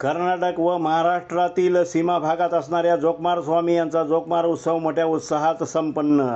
कर्नाटक व महाराष्ट्रातील सीमा भागात असणाऱ्या जोकमार स्वामी यांचा जोकमार उत्सव मोठ्या उत्साहात संपन्न.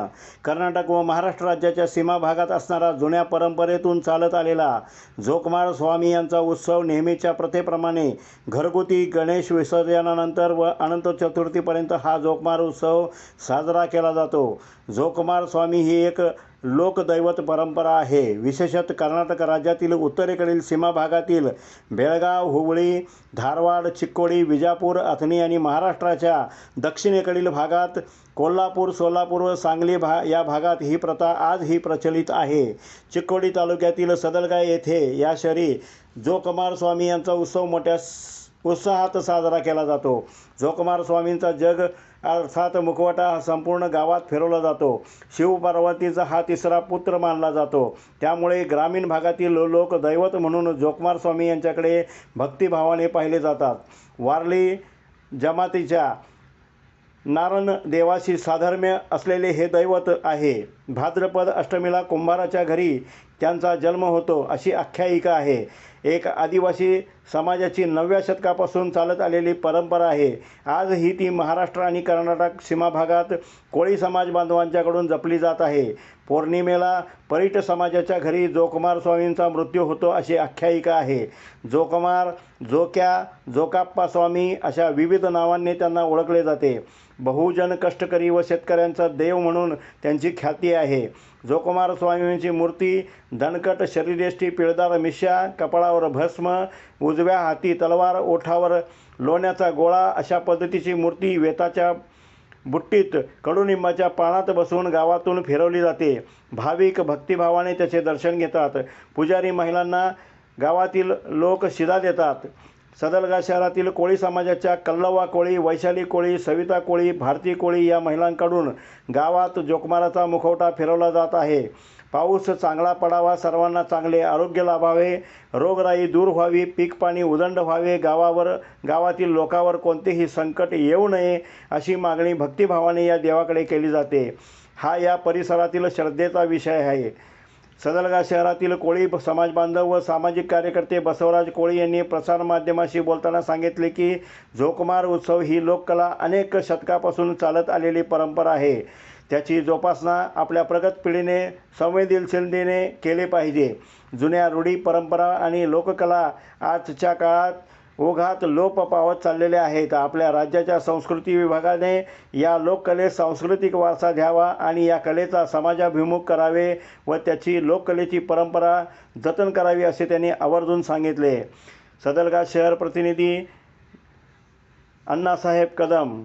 कर्नाटक व महाराष्ट्र राज्याच्या सीमा भागात असणारा जुन्या परंपरेतून चालत आलेला जोकमार स्वामी यांचा उत्सव नेहमीच्या प्रथेप्रमाणे घरगुती गणेश विसर्जनानंतर व अनंत चतुर्थीपर्यंत हा जोकमार उत्सव साजरा केला जातो. जोकमार स्वामी ही एक लोकदैवत परंपरा आहे. विशेषत कर्नाटक राज्यातील उत्तरेकडील सीमा भागातील बेळगाव हुबळी धारवाड चिक्कोडी विजापूर अथणी आणि महाराष्ट्राच्या दक्षिणेकडील भागात कोल्हापूर सोलापूर व सांगली भा या भागात ही प्रथा आजही प्रचलित आहे. चिक्कोडी तालुक्यातील सदलगाय येथे या शहरी जोकमार स्वामी यांचा उत्सव मोठ्या उत्साहात साजरा केला जातो. जोकमार स्वामींचा जग अर्थात मुखवटा हा संपूर्ण गावात फिरवला जातो. शिवपार्वतीचा हा तिसरा पुत्र मानला जातो. त्यामुळे ग्रामीण भागातील लोक दैवत म्हणून जोकमार स्वामी यांच्याकडे भक्तिभावाने पाहिले जातात. वारली जमातीच्या नारण देवाशी साधर्म्य असलेले हे दैवत आहे. भाद्रपद अष्टमीला कुंभाराच्या घरी त्यांचा जन्म होतो अशी आख्यायिका आहे. एक आदिवासी समाजाची नवव्या शतकापासून चालत आलेली परंपरा आहे. आज ही ती महाराष्ट्र आणि कर्नाटक सीमा भागात कोळी समाज बांधवांच्याकडून जपली जात आहे. पौर्णिमेला परिट समाजाच्या घरी जोकुमार स्वामींचा मृत्यू होतो अशी आख्यायिका आहे. जोकुमार जोक्या जोकाप्पा स्वामी अशा विविध नावांनी त्यांना ओळखले जाते. बहुजन कष्टकरी व शेतकऱ्यांचा देव म्हणून त्यांची ख्याती आहे. जोकुमार स्वामींची मूर्ती दणकट शरीरेष्टी पिळदार मिश्या कपाळावर भस्म उजव्या हाती तलवार ओठावर लोण्याचा गोळा अशा पद्धतीची मूर्ती वेताच्या बुट्टीत कडुनिंबाच्या पानात बसून गावातून फिरवली जाते. भाविक भक्तिभावाने त्याचे दर्शन घेतात. पुजारी महिलांना गावातील लोक शिदा देतात. सदलगा शहरातील कोळी समाजाच्या कल्लवा कोळी वैशाली कोळी सविता कोळी भारती कोळी या महिलांकडून गावात जोकमाराचा मुखवटा फिरवला जात आहे. पाऊस चांगला पडावा सर्वांना चांगले आरोग्य लाभावे रोगराई दूर व्हावी पीक पाणी उदंड व्हावे गावावर गावातील लोकावर कोणतेही संकट येऊ नये अशी मागणी भक्तिभावाने या देवाकडे केली जाते. हा या परिसरातील श्रद्धेचा विषय आहे. सदलगा शहरातील कोळी समाज बांधव व सामाजिक कार्यकर्ते बसवराज कोळी यांनी प्रसारमाध्यमाशी बोलताना सांगितले की झोकमार उत्सव ही लोककला अनेक शतकापासून चालत आलेली परंपरा आहे. त्याची जोपासना आपल्या प्रगत पिढीने संवेदनशीलतेने केले पाहिजे. जुन्या रूढी परंपरा आणि लोककला आजच्या काळात ओघात लोप पावत चाललेले आहेत. आपल्या राज्याच्या संस्कृती विभागाने या लोककलेत सांस्कृतिक वारसा द्यावा आणि या कलेचा समाजाभिमुख करावे व त्याची लोककलेची परंपरा जतन करावी असे त्यांनी आवर्जून सांगितले. सदलगा शहर प्रतिनिधी अण्णासाहेब कदम